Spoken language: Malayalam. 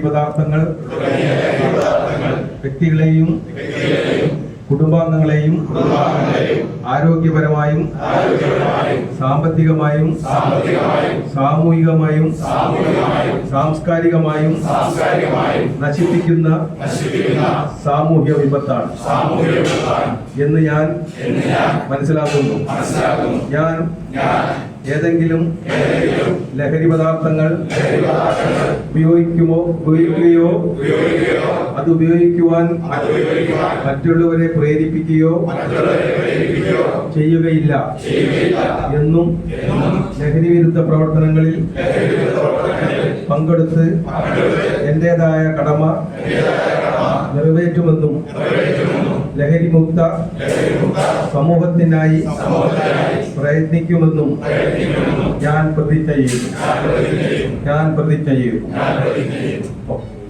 പദാർത്ഥങ്ങൾ വ്യക്തികളെയും കുടുംബാംഗങ്ങളെയും ആരോഗ്യപരമായും സാമ്പത്തികമായും സാമൂഹികമായും സാംസ്കാരികമായും നശിപ്പിക്കുന്ന സാമൂഹ്യ വിപത്താണ് എന്ന് ഞാൻ മനസ്സിലാക്കുന്നു. ഞാൻ ഏതെങ്കിലും ലഹരി പദാർത്ഥങ്ങൾ ഉപയോഗിക്കുമോ? ഉപയോഗിക്കുകയോ? അത് ഉപയോഗിക്കുവാൻ മറ്റുള്ളവരെ പ്രേരിപ്പിക്കുകയോ ചെയ്യുകയില്ല എന്നും ലഹരി വിരുദ്ധ പ്രവർത്തനങ്ങളിൽ പങ്കെടുത്ത് എന്റേതായ കടമ നിറവേറ്റുമെന്നും ലഹരിമുക്ത സമൂഹത്തിനായി പ്രയത്നിക്കുമെന്നും ഞാൻ പ്രതിജ്ഞ ചെയ്യുന്നു ഞാൻ പ്രതിജ്ഞ ചെയ്യുന്നു